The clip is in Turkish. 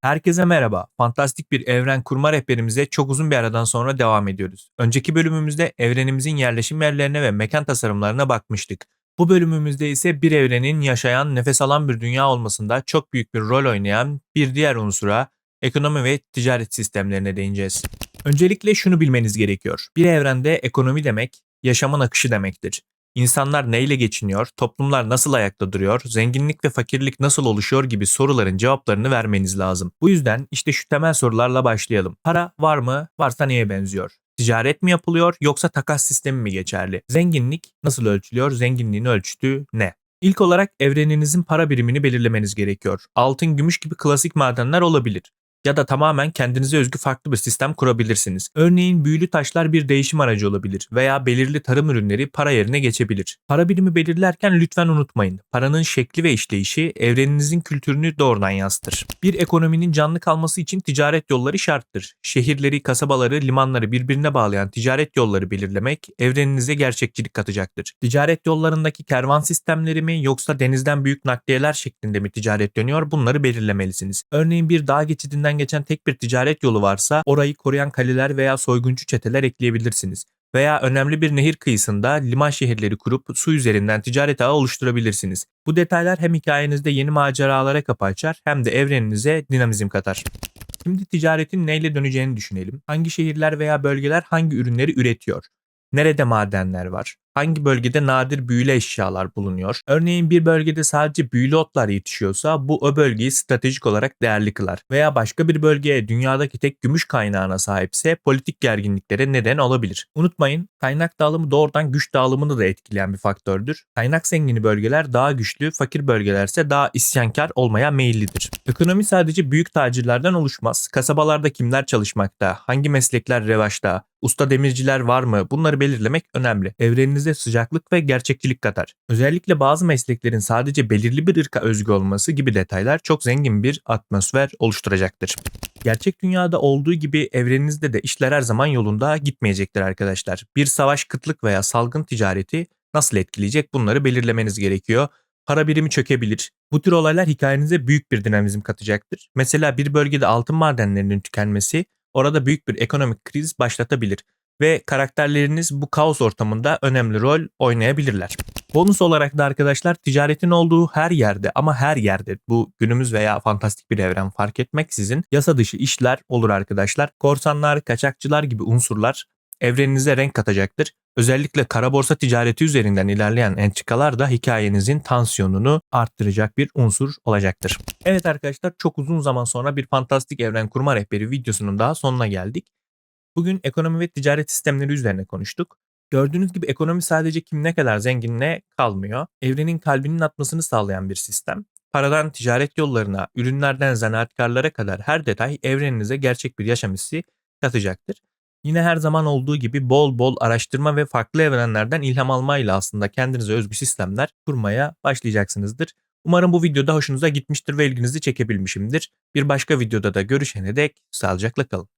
Herkese merhaba. Fantastik bir evren kurma rehberimize çok uzun bir aradan sonra devam ediyoruz. Önceki bölümümüzde evrenimizin yerleşim yerlerine ve mekan tasarımlarına bakmıştık. Bu bölümümüzde ise bir evrenin yaşayan, nefes alan bir dünya olmasında çok büyük bir rol oynayan bir diğer unsura, ekonomi ve ticaret sistemlerine değineceğiz. Öncelikle şunu bilmeniz gerekiyor. Bir evrende ekonomi demek, yaşamın akışı demektir. İnsanlar neyle geçiniyor, toplumlar nasıl ayakta duruyor, zenginlik ve fakirlik nasıl oluşuyor gibi soruların cevaplarını vermeniz lazım. Bu yüzden işte şu temel sorularla başlayalım. Para var mı? Varsa neye benziyor? Ticaret mi yapılıyor yoksa takas sistemi mi geçerli? Zenginlik nasıl ölçülüyor? Zenginliğin ölçütü ne? İlk olarak evreninizin para birimini belirlemeniz gerekiyor. Altın, gümüş gibi klasik madenler olabilir ya da tamamen kendinize özgü farklı bir sistem kurabilirsiniz. Örneğin büyülü taşlar bir değişim aracı olabilir veya belirli tarım ürünleri para yerine geçebilir. Para birimi belirlerken lütfen unutmayın. Paranın şekli ve işleyişi evreninizin kültürünü doğrudan yansıtır. Bir ekonominin canlı kalması için ticaret yolları şarttır. Şehirleri, kasabaları, limanları birbirine bağlayan ticaret yolları belirlemek evreninize gerçekçilik katacaktır. Ticaret yollarındaki kervan sistemleri mi yoksa denizden büyük nakliyeler şeklinde mi ticaret dönüyor bunları belirlemelisiniz. Örneğin bir dağ geçidinden geçen tek bir ticaret yolu varsa orayı koruyan kaleler veya soyguncu çeteler ekleyebilirsiniz. Veya önemli bir nehir kıyısında liman şehirleri kurup su üzerinden ticaret ağı oluşturabilirsiniz. Bu detaylar hem hikayenizde yeni maceralara kapı açar hem de evreninize dinamizm katar. Şimdi ticaretin neyle döneceğini düşünelim. Hangi şehirler veya bölgeler hangi ürünleri üretiyor? Nerede madenler var? Hangi bölgede nadir büyülü eşyalar bulunuyor? Örneğin bir bölgede sadece büyülü otlar yetişiyorsa bu o bölgeyi stratejik olarak değerli kılar. Veya başka bir bölgeye dünyadaki tek gümüş kaynağına sahipse politik gerginliklere neden olabilir. Unutmayın kaynak dağılımı doğrudan güç dağılımını da etkileyen bir faktördür. Kaynak zengini bölgeler daha güçlü, fakir bölgelerse daha isyankar olmaya meyillidir. Ekonomi sadece büyük tacirlerden oluşmaz. Kasabalarda kimler çalışmakta, hangi meslekler revaçta, usta demirciler var mı bunları belirlemek önemli. Evreninize sıcaklık ve gerçekçilik katar. Özellikle bazı mesleklerin sadece belirli bir ırka özgü olması gibi detaylar çok zengin bir atmosfer oluşturacaktır. Gerçek dünyada olduğu gibi evreninizde de işler her zaman yolunda gitmeyecektir arkadaşlar. Bir savaş, kıtlık veya salgın ticareti nasıl etkileyecek bunları belirlemeniz gerekiyor. Para birimi çökebilir. Bu tür olaylar hikayenize büyük bir dinamizm katacaktır. Mesela bir bölgede altın madenlerinin tükenmesi orada büyük bir ekonomik kriz başlatabilir ve karakterleriniz bu kaos ortamında önemli rol oynayabilirler. Bonus olarak da arkadaşlar ticaretin olduğu her yerde ama her yerde bu günümüz veya fantastik bir evren fark etmeksizin yasa dışı işler olur arkadaşlar. Korsanlar, kaçakçılar gibi unsurlar evreninize renk katacaktır. Özellikle kara borsa ticareti üzerinden ilerleyen entrikalar da hikayenizin tansiyonunu arttıracak bir unsur olacaktır. Evet arkadaşlar çok uzun zaman sonra bir fantastik evren kurma rehberi videosunun daha sonuna geldik. Bugün ekonomi ve ticaret sistemleri üzerine konuştuk. Gördüğünüz gibi ekonomi sadece kim ne kadar zenginle kalmıyor. Evrenin kalbinin atmasını sağlayan bir sistem. Paradan ticaret yollarına, ürünlerden zanaatkarlara kadar her detay evreninize gerçek bir yaşam hissi katacaktır. Yine her zaman olduğu gibi bol bol araştırma ve farklı evrenlerden ilham almayla aslında kendinize özgü sistemler kurmaya başlayacaksınızdır. Umarım bu videoda hoşunuza gitmiştir ve ilginizi çekebilmişimdir. Bir başka videoda da görüşene dek sağlıcakla kalın.